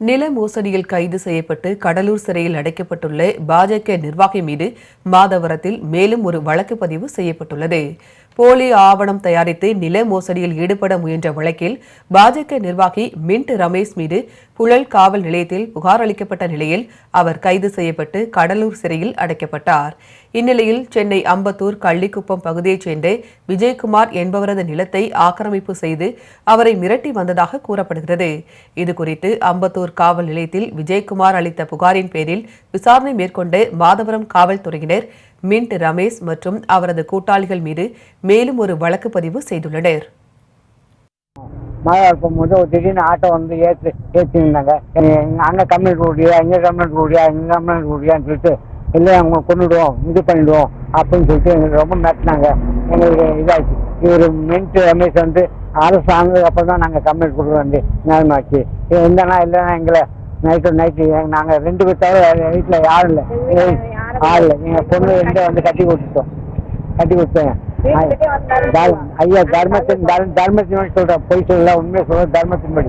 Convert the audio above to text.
நில மோசடியில் கைது செய்யப்பட்டு கடலூர் சிறையில் அடைக்கப்பட்டுள்ள பாஜக நிர்வாகி மீது மாதவரத்தில் மேலும் ஒரு வழக்கு பதிவு செய்யப்பட்டுள்ளது. போலி ஆவணம் தயாரித்து நில மோசடியில் ஈடுபட முயன்ற வழக்கில் பாஜக நிர்வாகி மின்ட் ரமேஷ் மீது புழல் காவல் நிலையத்தில் புகார் அளிக்கப்பட்ட நிலையில் அவர் கைது செய்யப்பட்டு கடலூர் சிறையில் அடைக்கப்பட்டார். இந்நிலையில் சென்னை அம்பத்தூர் கள்ளிக்குப்பம் பகுதியைச் சேர்ந்த விஜயகுமார் என்பவரது நிலத்தை ஆக்கிரமிப்பு செய்து அவரை மிரட்டி வந்ததாக கூறப்படுகிறது. இதுகுறித்து அம்பத்தூர் காவல் நிலையத்தில் விஜயகுமார் அளித்த புகாரின் பேரில் விசாரணை மேற்கொண்ட மாதவரம் காவல்துறையினர் மின்ட் ரமேஷ் மற்றும் அவரது கூட்டாளிகள் மீது மேலும் ஒரு வழக்கு பதிவு செய்துள்ளனர். மழை இருக்கும்போது ஒரு திடீர்னு ஆட்டோ வந்து ஏற்றி ஏற்றிருந்தாங்க அங்கே கம்ப்ளைண்ட் கொடுக்குறியா இங்கே கம்ப்ளைண்ட் கொடுக்குறியா இங்கே கம்ப்ளைண்ட் கொடுக்குறியான்னு சொல்லிட்டு இல்லை அவங்க கொண்டுடுவோம் இது பண்ணிடுவோம் அப்படின்னு சொல்லிட்டு எங்களுக்கு ரொம்ப மிரட்டினாங்க. எங்களுக்கு இதாச்சு. இவர் மின்ட் ரமேஷ் வந்து அரசு ஆனதுக்கு அப்புறம் தான் நாங்கள் கம்ப்ளைண்ட் கொடுக்க வேண்டிய நேரமாச்சு இல்லைன்னா இல்லைன்னா எங்களை நைட்டு நைட்டு நாங்கள் ரெண்டு பேர் தவிர வீட்டில் யாரும் இல்லை. ஆள். எங்கள் பொண்ணு ரெண்டே வந்து கட்டி கொடுத்துட்டோம். கட்டி கொடுத்தேன். ஐயா தர்மத்தின் தர்- தர்மத்தின் சொல்றேன். பொய் சொல்லல உண்மையை சொல்ற தர்மத்தின் படி